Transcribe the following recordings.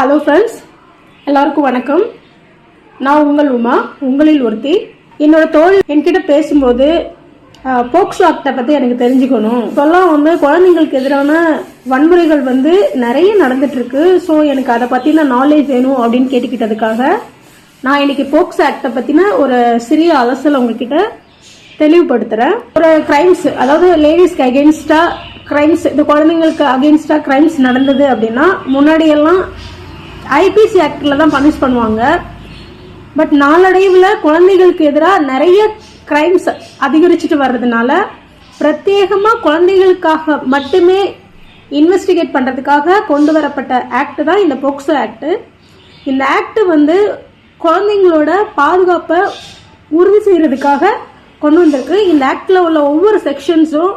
Hello friends எல்லாருக்கும் வணக்கம். நான் உங்கள் உமா உங்களில் ஒருத்தி. என்னோட தோழி என்கிட்ட பேசும்போது போக்சோ ஆக்டை பற்றி எனக்கு தெரிஞ்சுக்கணும். இப்போல்லாம் வந்து குழந்தைங்களுக்கு எதிரான வன்முறைகள் வந்து நிறைய நடந்துட்டுருக்கு. ஸோ எனக்கு அதை பற்றின நாலேஜ் வேணும் அப்படின்னு கேட்டுக்கிட்டதுக்காக நான் இன்னைக்கு போக்சோ ஆக்டை பற்றின ஒரு சிறிய அலசல் உங்ககிட்ட தெளிவுபடுத்துகிறேன் ஒரு கிரைம்ஸ் அதாவது லேடிஸ்க்கு அகேன்ஸ்டா கிரைம்ஸ் இந்த குழந்தைங்களுக்கு அகேன்ஸ்டா கிரைம்ஸ் நடந்தது அப்படின்னா முன்னாடியெல்லாம் ஐபிசி ஆக்டில் தான் பனிஷ் பண்ணுவாங்க. பட் நாளடைவில் குழந்தைகளுக்கு எதிராக நிறைய கிரைம்ஸ் அதிகரிச்சுட்டு வர்றதுனால பிரத்யேகமாக குழந்தைகளுக்காக மட்டுமே இன்வெஸ்டிகேட் பண்ணுறதுக்காக கொண்டு வரப்பட்ட ஆக்ட் தான் இந்த போக்சோ ஆக்ட்டு இந்த ஆக்ட் வந்து குழந்தைங்களோட பாதுகாப்பை உறுதி செய்கிறதுக்காக கொண்டு வந்திருக்கு. இந்த ஆக்டில் உள்ள ஒவ்வொரு செக்ஷன்ஸும்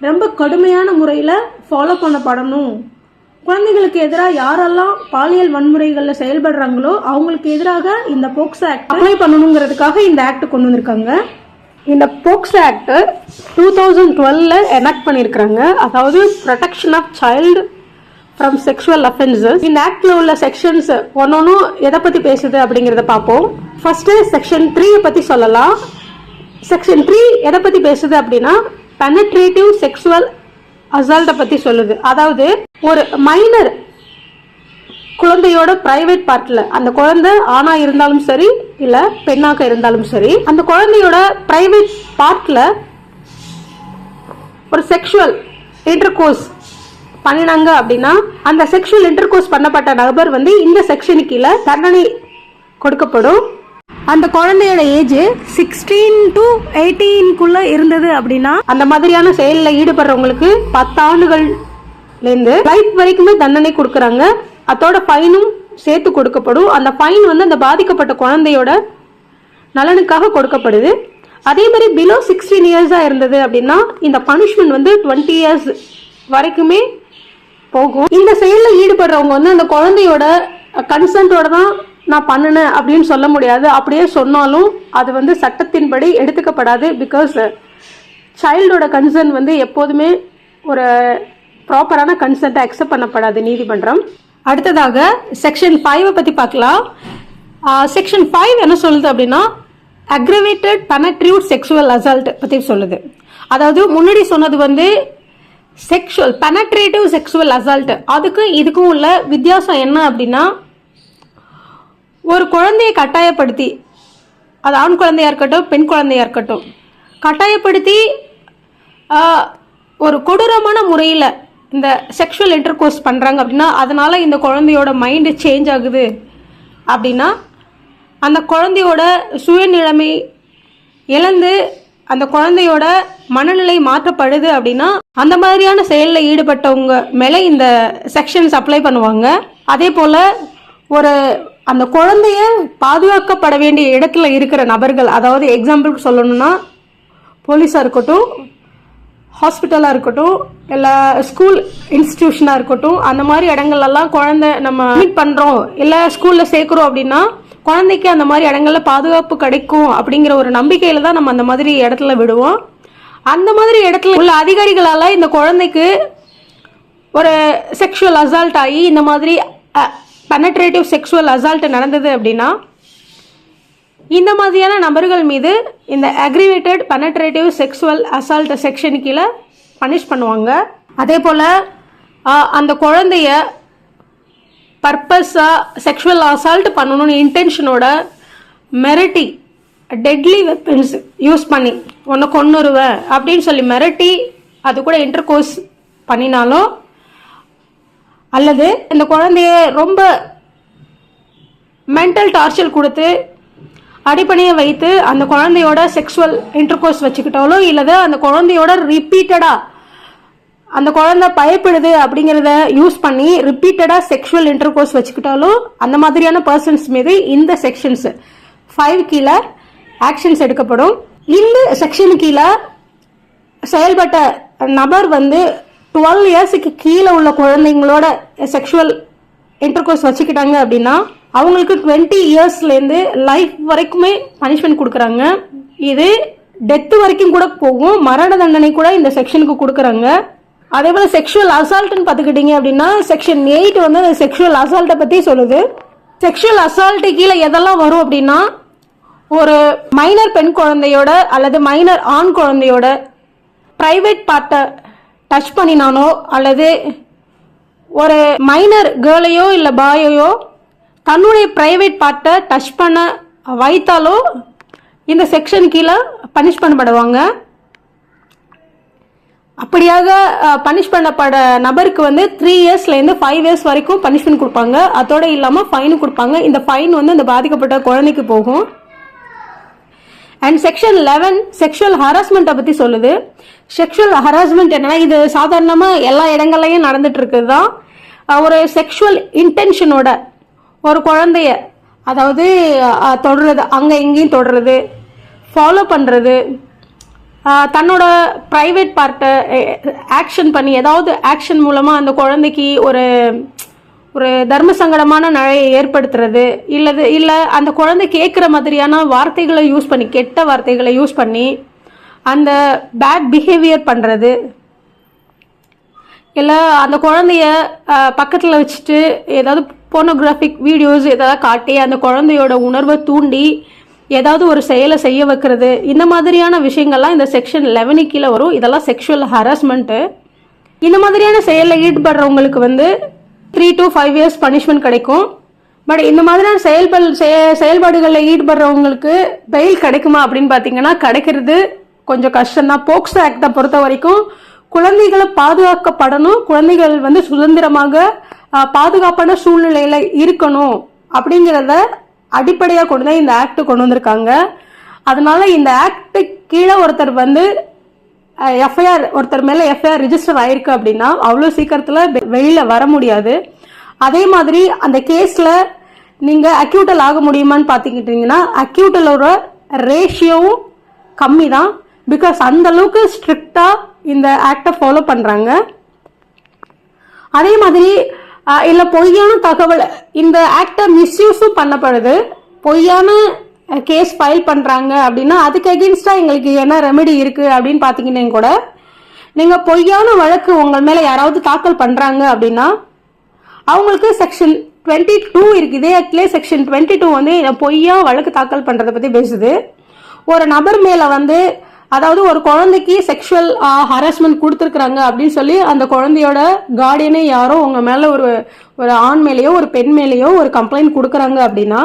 ரொம்ப கடுமையான முறையில் ஃபாலோ பண்ணப்படணும். குழந்தைகளுக்கு எதிராக யாரெல்லாம் பாலியல் வன்முறைகளில் செயல்படுறாங்களோ அவங்களுக்கு எதிராக இந்த போக்சோ ஆக்ட் அப்ளை பண்ணணுங்கிறதுக்காக இந்த ஆக்ட் கொண்டு வந்திருக்காங்க. இந்த போக்சோ ஆக்ட் டூ தௌசண்ட் டுவெல்ல எனாக்ட் பண்ணியிருக்கிறாங்க. அதாவது protection of child from sexual offences இந்த ஆக்டில் உள்ள செக்ஷன்ஸ் ஒன்னொன்னும் எதை பற்றி பேசுது அப்படிங்கிறத பார்ப்போம். ஃபர்ஸ்ட் செக்ஷன் த்ரீ பற்றி சொல்லலாம். செக்ஷன் த்ரீ எதை பற்றி பேசுது அப்படின்னா பெனட்ரேட்டிவ் செக்ஷுவல் அசால்ட்டை பற்றி சொல்லுது. அதாவது ஒரு மைனர் குழந்தையோட பிரைவேட் பார்ட்டில் அந்த குழந்தை ஆணா இருந்தாலும் சரி இல்லை பெண்ணாக இருந்தாலும் சரி அந்த குழந்தையோட பிரைவேட் பார்ட்டில் ஒரு செக்ஷுவல் இன்டர்கோர்ஸ் பண்ணினாங்க அப்படின்னா அந்த செக்ஷுவல் இன்டர்கோர்ஸ் பண்ணப்பட்ட நபர் வந்து இந்த செக்ஷனுக்கு கீழே தண்டனை கொடுக்கப்படும். அந்த குழந்தையோட ஏஜ் சிக்ஸ்டீன் டு எயிட்டீன்குள்ள இருந்தது அப்படின்னா அந்த மாதிரியான செயலில் ஈடுபடுறவங்களுக்கு பத்து ஆண்டுகள்லேருந்து லைஃப் வரைக்குமே தண்டனை கொடுக்குறாங்க. அதோட ஃபைனும் சேர்த்து கொடுக்கப்படும். அந்த ஃபைன் வந்து அந்த பாதிக்கப்பட்ட குழந்தையோட நலனுக்காக கொடுக்கப்படுது. அதே மாதிரி பிலோ சிக்ஸ்டீன் இயர்ஸாக இருந்தது அப்படின்னா இந்த பனிஷ்மெண்ட் வந்து டுவெண்ட்டி இயர்ஸ் வரைக்குமே போகும். இந்த செயலில் ஈடுபடுறவங்க வந்து அந்த குழந்தையோட கன்சென்ட்டோட தான் நான் பண்ணினேன் அப்படின்னு சொல்ல முடியாது. அப்படியே சொன்னாலும் அது வந்து சட்டத்தின்படி எடுத்துக்கப்படாது பிகாஸ் சைல்டோட கன்சர்ன் வந்து எப்போதுமே ஒரு ப்ராப்பரான கன்சென்ட்டை அக்செப்ட் பண்ணப்படாது நீதிமன்றம். அடுத்ததாக செக்ஷன் ஃபைவை பற்றி பார்க்கலாம். செக்ஷன் ஃபைவ் என்ன சொல்லுது அப்படின்னா அக்ரவேட்டட் பெனட்ரியூட் செக்ஷுவல் அசால்ட் பற்றி சொல்லுது. அதாவது முன்னாடி சொன்னது வந்து செக்ஷுவல் பெனட்ரேட்டிவ் செக்ஷுவல் அசால்ட் அதுக்கும் இதுக்கும் உள்ள வித்தியாசம் என்ன அப்படின்னா ஒரு குழந்தையை கட்டாயப்படுத்தி அது ஆண் குழந்தையா இருக்கட்டும் பெண் குழந்தையா இருக்கட்டும் கட்டாயப்படுத்தி ஒரு கொடூரமான முறையில் இந்த செக்ஷுவல் இன்டர்கோர்ஸ் பண்ணுறாங்க அப்படின்னா அதனால் இந்த குழந்தையோட மைண்டு சேஞ்ச் ஆகுது அப்படின்னா அந்த குழந்தையோட சுயநிலைமை இழந்து அந்த குழந்தையோட மனநிலை மாற்றப்படுது அப்படின்னா அந்த மாதிரியான செயலில் ஈடுபட்டவங்க மேலே இந்த செக்ஷன்ஸ் அப்ளை பண்ணுவாங்க. அதே போல் ஒரு அந்த குழந்தைய பாதுகாக்கப்பட வேண்டிய இடத்துல இருக்கிற நபர்கள் அதாவது எக்ஸாம்பிளுக்கு சொல்லணும்னா போலீஸாக இருக்கட்டும் ஹாஸ்பிட்டலாக இருக்கட்டும் இல்லை ஸ்கூல் இன்ஸ்டிடியூஷனாக இருக்கட்டும் அந்த மாதிரி இடங்கள்லாம் குழந்தை நம்ம மீட் பண்ணுறோம் இல்லை ஸ்கூலில் சேர்க்குறோம் அப்படின்னா குழந்தைக்கு அந்த மாதிரி இடங்கள்ல பாதுகாப்பு கிடைக்கும் அப்படிங்கிற ஒரு நம்பிக்கையில் தான் நம்ம அந்த மாதிரி இடத்துல விடுவோம். அந்த மாதிரி இடத்துல உள்ள அதிகாரிகளால் இந்த குழந்தைக்கு ஒரு செக்ஷுவல் அசால்ட் ஆகி இந்த மாதிரி பெனட்ரேட்டிவ் செக்ஷுவல் அசால்ட் நடந்தது அப்படின்னா இந்த மாதிரியான நபர்கள் மீது இந்த aggravated penetrative sexual assault section கீழே பனிஷ் பண்ணுவாங்க. அதே போல் அந்த குழந்தைய பர்பஸாக செக்ஷுவல் அசால்ட் பண்ணணும்னு இன்டென்ஷனோட மிரட்டி டெட்லி வெப்பன்ஸ் யூஸ் பண்ணி ஒன்று கொன்னுருவேன் அப்படின்னு சொல்லி மிரட்டி அது கூட இன்டர் கோர்ஸ் பண்ணினாலும் அல்லது இந்த குழந்தைய ரொம்ப மென்டல் டார்ச்சர் கொடுத்து அடிப்படையை வைத்து அந்த குழந்தையோட செக்ஷுவல் இன்டர்கோர்ஸ் வச்சுக்கிட்டாலோ இல்லது அந்த குழந்தையோட ரிப்பீட்டடாக அந்த குழந்தை பயப்படுது அப்படிங்கிறத யூஸ் பண்ணி ரிப்பீட்டடாக செக்ஷுவல் இன்டர்கோர்ஸ் வச்சுக்கிட்டாலும் அந்த மாதிரியான பர்சன்ஸ் மீது இந்த செக்ஷன்ஸ் ஃபைவ் கீழே ஆக்ஷன்ஸ் எடுக்கப்படும். இந்த செக்ஷனு கீழே செயல்பட்ட நபர் வந்து டுவெல் இயர்ஸுக்கு கீழே உள்ள குழந்தைங்களோட செக்ஷுவல் இன்டர்கோர்ஸ் வச்சுக்கிட்டாங்க அப்படின்னா அவங்களுக்கு டுவெண்ட்டி இயர்ஸ்லேருந்து லைஃப் வரைக்குமே பனிஷ்மெண்ட் கொடுக்குறாங்க. இது டெத்து வரைக்கும் கூட போகும். மரண தண்டனை கூட இந்த செக்ஷனுக்கு கொடுக்குறாங்க. அதே போல் செக்ஷுவல் அசால்ட்டுன்னு பார்த்துக்கிட்டீங்க அப்படின்னா செக்ஷன் எயிட் வந்து அந்த செக்ஷுவல் அசால்ட்டை பற்றி சொல்லுது. செக்ஷுவல் அசால்ட்டு கீழே எதெல்லாம் வரும் அப்படின்னா ஒரு மைனர் பெண் குழந்தையோட அல்லது மைனர் ஆண் குழந்தையோட ப்ரைவேட் பார்ட்டை டச் பண்ணினானோ அல்லது ஒரு மைனர் கேர்ளையோ இல்லை பாயையோ தன்னுடைய ப்ரைவேட் பார்ட்டை டச் பண்ண வைத்தாலோ இந்த செக்ஷன் கீழே பனிஷ் பண்ணப்படுவாங்க. அப்படியாக பனிஷ் பண்ணப்பட நபருக்கு வந்து த்ரீ இயர்ஸ்லேருந்து ஃபைவ் இயர்ஸ் வரைக்கும் பனிஷ்மெண்ட் கொடுப்பாங்க. அதோட இல்லாமல் ஃபைன் கொடுப்பாங்க. இந்த ஃபைன் வந்து அந்த பாதிக்கப்பட்ட குழந்தைக்கு போகும். அண்ட் செக்ஷன் லெவன் செக்ஷுவல் ஹராஸ்மெண்ட்டை பற்றி சொல்லுது. செக்ஷுவல் ஹராஸ்மெண்ட் என்னன்னா இது சாதாரணமாக எல்லா இடங்கள்லையும் நடந்துட்டு இருக்குது தான் ஒரு செக்ஷுவல் இன்டென்ஷனோட ஒரு குழந்தைய அதாவது தொடுறது அங்கே இங்கேயும் தொடுறது ஃபாலோ பண்ணுறது தன்னோட ப்ரைவேட் பார்ட்டை ஆக்ஷன் பண்ணி ஏதாவது ஆக்ஷன் மூலமாக அந்த குழந்தைக்கு ஒரு ஒரு தர்ம சங்கடமான நிலையை ஏற்படுத்துறது இல்லது இல்லை அந்த குழந்தை கேட்குற மாதிரியான வார்த்தைகளை யூஸ் பண்ணி கெட்ட வார்த்தைகளை யூஸ் பண்ணி அந்த பேட் பிஹேவியர் பண்ணுறது இல்லை அந்த குழந்தைய பக்கத்தில் வச்சுட்டு ஏதாவது போனோகிராஃபிக் வீடியோஸ் ஏதாவது காட்டி அந்த குழந்தையோட உணர்வை தூண்டி ஏதாவது ஒரு செயலை செய்ய வைக்கிறது. இந்த மாதிரியான விஷயங்கள்லாம் இந்த செக்ஷன் லெவனு கீழே வரும். இதெல்லாம் செக்ஷுவல் ஹராஸ்மெண்ட்டு இந்த மாதிரியான செயலில் ஈடுபடுறவங்களுக்கு வந்து three to five years punishment கிடைக்கும். பட் இந்த மாதிரியான செயல்பல் செயல்பாடுகளில் ஈடுபடுறவங்களுக்கு பெயில் கிடைக்குமா அப்படின்னு பார்த்தீங்கன்னா கிடைக்கிறது கொஞ்சம் கஷ்டம்தான் போக்சோ ஆக்டை பொறுத்த வரைக்கும். குழந்தைகளை பாதுகாக்கப்படணும். குழந்தைகள் வந்து சுதந்திரமாக பாதுகாப்பான சூழ்நிலையில இருக்கணும் அப்படிங்கிறத அடிப்படையாக கொண்டு தான் இந்த ஆக்ட் கொண்டு வந்திருக்காங்க. அதனால இந்த ஆக்ட் கீழே ஒருத்தர் வந்து எஃப்ஐஆர் ஒருத்தர் மேலே எஃப்ஐஆர் ரிஜிஸ்டர் ஆயிருக்கு அப்படின்னா அவ்வளோ சீக்கிரத்தில் வெ- வர முடியாது. அதே மாதிரி அந்த கேஸில் நீங்கள் அக்யூட்டல் ஆக முடியுமான்னு பார்த்துக்கிட்டீங்கன்னா அக்யூட்டலோட ரேஷியோவும் கம்மி தான் பிகாஸ் அந்த அளவுக்கு இந்த ஆக்டை ஃபாலோ பண்ணுறாங்க அதே மாதிரி இல்லை பொய்யான தகவல் இந்த ஆக்டை மிஸ்யூஸும் பண்ணப்படுது. பொய்யான கேஸ் ஃபைல் பண்ணுறாங்க அப்படின்னா அதுக்கு அகேன்ஸ்டா எங்களுக்கு என்ன ரெமெடி இருக்குது அப்படின்னு பார்த்தீங்கன்னா கூட நீங்கள் பொய்யான வழக்கு உங்கள் மேலே யாராவது தாக்கல் பண்ணுறாங்க அப்படின்னா அவங்களுக்கு செக்ஷன் டுவெண்ட்டி டூ இருக்குது இதே செக்ஷன் டுவெண்ட்டி டூ வந்து இந்த பொய்யா வழக்கு தாக்கல் பண்ணுறதை பற்றி பேசுது. ஒரு நபர் மேலே வந்து அதாவது ஒரு குழந்தைக்கு செக்ஷுவல் ஹராஸ்மெண்ட் கொடுத்துருக்குறாங்க அப்படின்னு சொல்லி அந்த குழந்தையோட கார்டியனே யாரோ உங்கள் மேலே ஒரு ஒரு ஆண் மேலேயோ ஒரு பெண் மேலேயோ ஒரு கம்ப்ளைண்ட் கொடுக்குறாங்க அப்படின்னா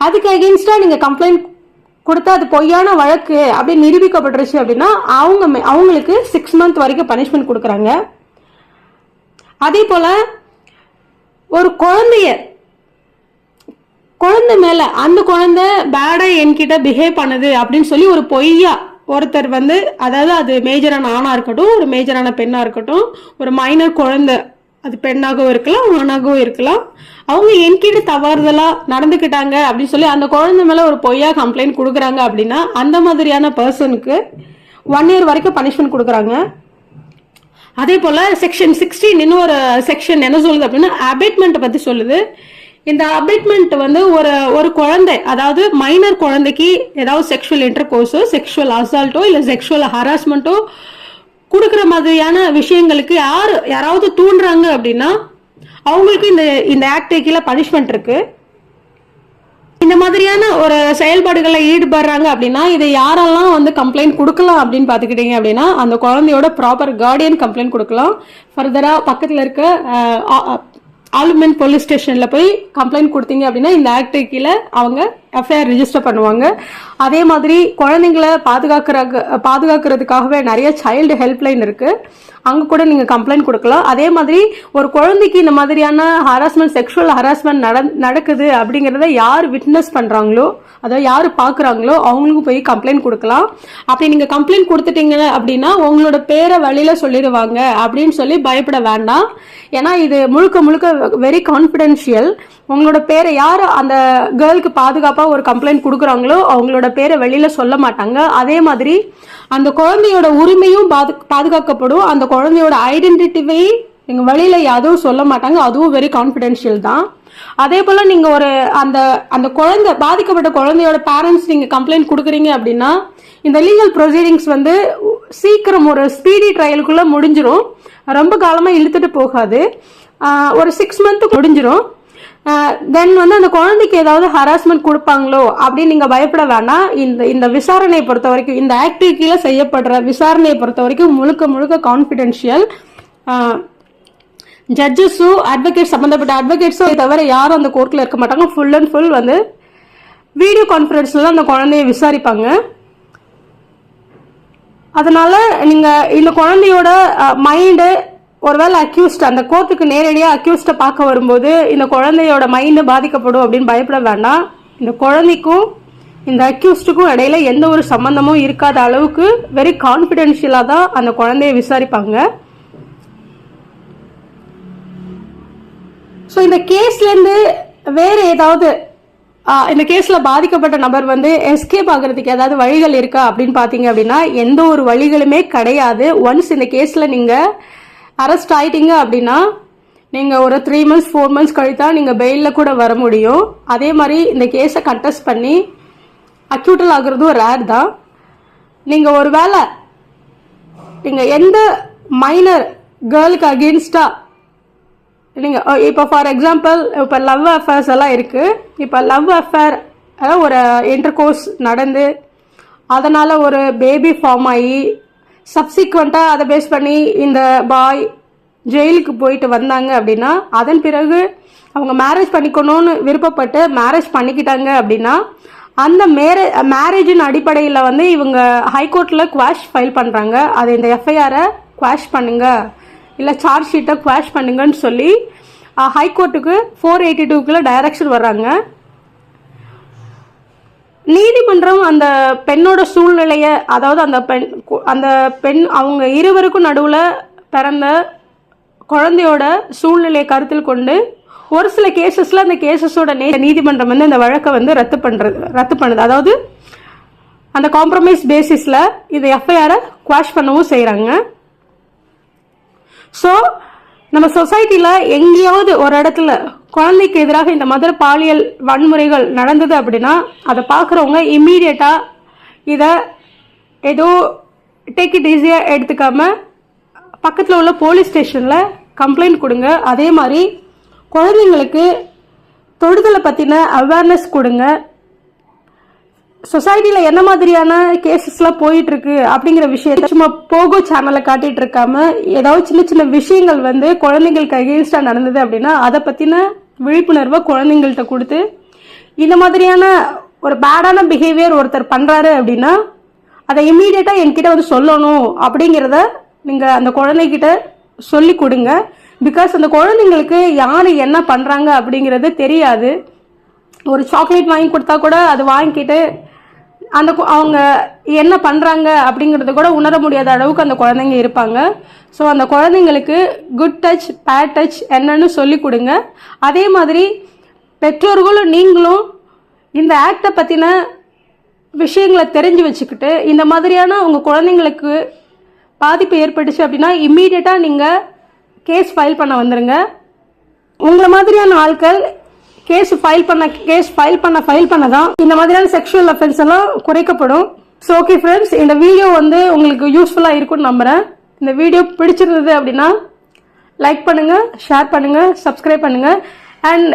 அதுக்கு அகெயின்ஸ்டா நீங்கள் கம்ப்ளைண்ட் கொடுத்தா அது பொய்யான வழக்கு அப்படின்னு நிரூபிக்கப்பட்டுருச்சு அப்படின்னா அவங்க மே- அவங்களுக்கு சிக்ஸ் மந்த் வரைக்கும் பனிஷ்மெண்ட் கொடுக்குறாங்க. அதே போல் ஒரு குழந்தைய குழந்தை மேல அந்த குழந்தை பேடா என்கிட்ட பிஹேவ் பண்ணுது அப்படின்னு சொல்லி ஒரு பொய்யா ஒருத்தர் வந்து அதாவது அது மேஜரான ஆணா இருக்கட்டும் ஒரு மேஜரான பெண்ணா இருக்கட்டும் ஒரு மைனர் குழந்தை அது பெண்ணாகவும் இருக்கலாம் ஆணாகவும் இருக்கலாம் அவங்க என்கிட்ட தவறுதலா நடந்துக்கிட்டாங்க அப்படின்னு சொல்லி அந்த குழந்தை மேல ஒரு பொய்யா கம்ப்ளைண்ட் கொடுக்குறாங்க அப்படின்னா அந்த மாதிரியான பர்சனுக்கு ஒன் இயர் வரைக்கும் பனிஷ்மெண்ட் கொடுக்குறாங்க. அதே போல செக்ஷன் சிக்ஸ்டீன் இன்னொரு செக்ஷன் என்ன சொல்லுது அப்படின்னா அபேட்மெண்ட்டை பத்தி சொல்லுது. இந்த அபிட்மெண்ட் வந்து ஒரு ஒரு குழந்தை அதாவது மைனர் குழந்தைக்கு ஏதாவது செக்ஷுவல் இன்டர் கோர்ஸோ செக்ஷுவல் அசால்ட்டோ இல்லை செக்ஷுவல் ஹராஸ்மெண்ட்டோ கொடுக்குற மாதிரியான விஷயங்களுக்கு யார் யாராவது தூண்டுறாங்க அப்படின்னா அவங்களுக்கு இந்த இந்த ஆக்ட் கீழே பனிஷ்மெண்ட் இருக்கு. இந்த மாதிரியான ஒரு செயல்பாடுகளில் ஈடுபடுறாங்க அப்படின்னா இதை யாரெல்லாம் வந்து கம்ப்ளைண்ட் கொடுக்கலாம் அப்படின்னு பார்த்துக்கிட்டீங்க அப்படின்னா அந்த குழந்தையோட ப்ராப்பர் கார்டியன் கம்ப்ளைண்ட் கொடுக்கலாம். ஃபர்தராக பக்கத்தில் இருக்க ஆலுமெண்ட் போலீஸ் ஸ்டேஷனில் போய் கம்ப்ளைண்ட் கொடுத்தீங்க அப்படின்னா இந்த ஆக்ட் கீழே அவங்க எஃப்ஐஆர் ரிஜிஸ்டர் பண்ணுவாங்க. அதே மாதிரி குழந்தைங்களை பாதுகாக்கிற பாதுகாக்கிறதுக்காகவே நிறைய சைல்டு ஹெல்ப்லைன் இருக்குது அங்கே கூட நீங்கள் கம்ப்ளைண்ட் கொடுக்கலாம். அதே மாதிரி ஒரு குழந்தைக்கு இந்த மாதிரியான ஹராஸ்மெண்ட் செக்ஷுவல் ஹராஸ்மெண்ட் நட நடக்குது அப்படிங்கிறத யார் விட்னஸ் பண்ணுறாங்களோ அதாவது யார் பார்க்குறாங்களோ அவங்களுக்கும் போய் கம்ப்ளைண்ட் கொடுக்கலாம். அப்படி நீங்கள் கம்ப்ளைண்ட் கொடுத்துட்டீங்க அப்படின்னா உங்களோட பேரை வழியில் சொல்லிடுவாங்க அப்படின்னு சொல்லி பயப்பட வேண்டாம். ஏன்னா இது முழுக்க முழுக்க வெரி கான்ஃபிடென்ஷியல் உங்களோட பேரை யார் அந்த கேர்ளுக்கு பாதுகாப்பாக ஒரு கம்ப்ளைண்ட் கொடுக்குறாங்களோ அவங்களோட பேரை வெளியில சொல்ல மாட்டாங்க. அதே மாதிரி அந்த குழந்தையோட உரிமையும் பாது பாதுகாக்கப்படும். அந்த குழந்தையோட ஐடென்டிட்டிவை நீங்கள் வெளியில் யாரும் சொல்ல மாட்டாங்க. அதுவும் வெரி கான்ஃபிடென்ஷியல் தான். அதே போல் நீங்கள் ஒரு அந்த அந்த குழந்தை பாதிக்கப்பட்ட குழந்தையோட பேரண்ட்ஸ் நீங்கள் கம்ப்ளைண்ட் கொடுக்குறீங்க அப்படின்னா இந்த லீகல் ப்ரொசீடிங்ஸ் வந்து சீக்கிரம் ஒரு ஸ்பீடி ட்ரையலுக்குள்ளே முடிஞ்சிடும் ரொம்ப காலமாக இழுத்துட்டு போகாது. ஒரு சிக்ஸ் மந்த்துக்கு முடிஞ்சிடும் தென் வந்து அந்த குழந்தைக்கு ஏதாவது ஹராஸ்மெண்ட் கொடுப்பாங்களோ அப்படின்னு நீங்க பயப்பட வேணாம் இந்த இந்த விசாரணையை பொறுத்த வரைக்கும் இந்த ஆக்டிவ் கீழே செய்யப்படுற விசாரணையை பொறுத்த வரைக்கும் முழுக்க முழுக்க கான்ஃபிடென்ஷியல் ஜட்ஜஸும் அட்வொகேட் சம்மந்தப்பட்ட அட்வொகேட்ஸும் தவிர யாரும் அந்த கோர்ட்டில் இருக்க மாட்டாங்க. ஃபுல் அண்ட் ஃபுல் வந்து வீடியோ கான்ஃபரன்ஸில் தான் அந்த குழந்தைய விசாரிப்பாங்க. அதனால நீங்கள் இந்த குழந்தையோட மைண்டு ஒருவேளை அக்யூஸ்ட் அந்த கோர்ட்டுக்கு நேரடியாக அக்யூஸ்டை பார்க்க வரும்போது இந்த குழந்தையோட மைண்டு பாதிக்கப்படும் அப்படின்னு பயப்பட வேண்டாம். இந்த குழந்தைக்கும் இந்த அக்யூஸ்டுக்கும் இடையில எந்த ஒரு சம்மந்தமும் இருக்காத அளவுக்கு வெரி கான்ஃபிடென்ஷியலாக தான் அந்த குழந்தைய விசாரிப்பாங்க. ஸோ இந்த கேஸ்லேருந்து வேறு ஏதாவது இந்த கேஸில் பாதிக்கப்பட்ட நபர் வந்து எஸ்கேப் ஆகிறதுக்கு ஏதாவது வழிகள் இருக்கா அப்படின்னு பார்த்தீங்க அப்படின்னா எந்த ஒரு வழிகளுமே கிடையாது. ஒன்ஸ் இந்த கேஸில் நீங்கள் அரெஸ்ட் ஆயிட்டீங்க அப்படின்னா நீங்கள் ஒரு த்ரீ மந்த்ஸ் ஃபோர் மந்த்ஸ் கழித்தா நீங்கள் பெயிலில் கூட வர முடியும். அதே மாதிரி இந்த கேஸை கண்டெஸ்ட் பண்ணி அக்யூட்டல் ஆகுறதும் ரேர் தான். நீங்கள் ஒரு வேளை நீங்கள் எந்த மைனர் கேர்ளுக்கு அகேன்ஸ்டாக நீங்கள் இப்போ ஃபார் எக்ஸாம்பிள் இப்போ லவ் அஃபேர்ஸ் எல்லாம் இருக்குது இப்போ லவ் அஃபேர் ஒரு இன்டர் கோர்ஸ் நடந்து அதனால் ஒரு பேபி ஃபார்ம் ஆகி சப்சிக்வெண்ட்டாக அதை பேஸ் பண்ணி இந்த பாய் ஜெயிலுக்கு போயிட்டு வந்தாங்க அப்படின்னா அதன் பிறகு அவங்க மேரேஜ் பண்ணிக்கணும்னு விருப்பப்பட்டு மேரேஜ் பண்ணிக்கிட்டாங்க அப்படின்னா அந்த மேரே மேரேஜின் அடிப்படையில் வந்து இவங்க ஹைகோர்ட்டில் குவாஷ் ஃபைல் பண்ணுறாங்க அது இந்த எஃப்ஐஆரை குவாஷ் பண்ணுங்க. இல்லை சார்ஜ் ஷீட்டை குவாஷ் பண்ணுங்கன்னு சொல்லி ஹைகோர்ட்டுக்கு ஃபோர் எயிட்டி டூக்குள்ளே டைரக்ஷன் வர்றாங்க. நீதிமன்றம் அந்த பெண்ணோட சூழ்நிலையை அதாவது அந்த பெண் அந்த பெண் அவங்க இருவருக்கும் நடுவில் பிறந்த குழந்தையோட சூழ்நிலையை கருத்தில் கொண்டு ஒரு சில கேசஸில் அந்த கேசஸோட நே நீதிமன்றம் வந்து அந்த வழக்கை வந்து ரத்து பண்ணுறது ரத்து பண்ணுது. அதாவது அந்த காம்ப்ரமைஸ் பேசிஸில் இந்த எஃப்ஐஆரை குவாஷ் பண்ணவும் செய்கிறாங்க ஸோ நம்ம சொசைட்டியில் எங்கேயாவது ஒரு இடத்துல குழந்தைக்கு எதிராக இந்த மதர் பாலியல் வன்முறைகள் நடந்தது அப்படின்னா அதை பார்க்குறவங்க இம்மீடியட்டாக இதை ஏதோ டேக் இட் ஈஸியாக எடுத்துக்காம பக்கத்தில் உள்ள போலீஸ் ஸ்டேஷனில் கம்ப்ளைண்ட் கொடுங்க. அதே மாதிரி குழந்தைங்களுக்கு தொடுதலை பற்றின அவேர்னஸ் கொடுங்க. சொசைட்டியில் என்ன மாதிரியான கேசஸ்லாம் போயிட்டுருக்கு அப்படிங்கிற விஷயத்த சும்மா போகோ சேனலை காட்டிகிட்டு இருக்காம ஏதாவது சின்ன சின்ன விஷயங்கள் வந்து குழந்தைங்களுக்கு அகேன்ஸ்டா நடந்தது அப்படின்னா அதை பற்றின விழிப்புணர்வை குழந்தைங்கள்ட்ட கொடுத்து இந்த மாதிரியான ஒரு பேடான பிஹேவியர் ஒருத்தர் பண்ணுறாரு அப்படின்னா அதை இம்மீடியட்டாக என்கிட்ட வந்து சொல்லணும் அப்படிங்கிறத நீங்கள் அந்த குழந்தைகிட்ட சொல்லி கொடுங்க. பிகாஸ் அந்த குழந்தைங்களுக்கு யார் என்ன பண்ணுறாங்க அப்படிங்கிறது தெரியாது. ஒரு சாக்லேட் வாங்கி கொடுத்தா கூட அது வாங்கிக்கிட்டு அந்த கு- அவங்க என்ன பண்ணுறாங்க அப்படிங்கிறத கூட உணர முடியாத அளவுக்கு அந்த குழந்தைங்க இருப்பாங்க. ஸோ அந்த குழந்தைங்களுக்கு குட் டச் பேட் டச் என்னன்னு சொல்லி கொடுங்க. அதே மாதிரி பெற்றோர்களும் நீங்களும் இந்த ஆக்டை பற்றின விஷயங்களை தெரிஞ்சு வச்சுக்கிட்டு இந்த மாதிரியான உங்கள் குழந்தைங்களுக்கு பாதிப்பு ஏற்பட்டுச்சு அப்படின்னா இம்மீடியட்டாக நீங்கள் கேஸ் ஃபைல் பண்ண வந்துடுங்க உங்களை மாதிரியான ஆட்கள் கேஸ் ஃபைல் பண்ண கேஸ் ஃபைல் பண்ண ஃபைல் பண்ண தான் இந்த மாதிரியான செக்ஷுவல் அஃபென்ஸ் எல்லாம் குறைக்கப்படும். ஸோ ஓகே ஃப்ரெண்ட்ஸ் இந்த வீடியோ வந்து உங்களுக்கு யூஸ்ஃபுல்லாக இருக்கும்னு நம்புறேன். இந்த வீடியோ பிடிச்சிருந்தது அப்படின்னா லைக் பண்ணுங்கள் ஷேர் பண்ணுங்கள் சப்ஸ்கிரைப் பண்ணுங்கள் அண்ட்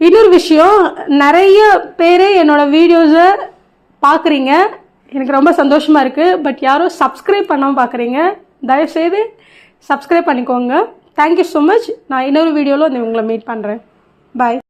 இன்னொரு விஷயம் நிறைய பேர் என்னோடய வீடியோஸை பார்க்குறீங்க எனக்கு ரொம்ப சந்தோஷமாக இருக்குது பட் யாரும் சப்ஸ்கிரைப் பண்ணாமல் பார்க்குறீங்க தயவுசெய்து சப்ஸ்கிரைப் பண்ணிக்கோங்க. தேங்க்யூ ஸோ மச் நான் இன்னொரு வீடியோவில் உங்களை மீட் பண்ணுறேன் பாய்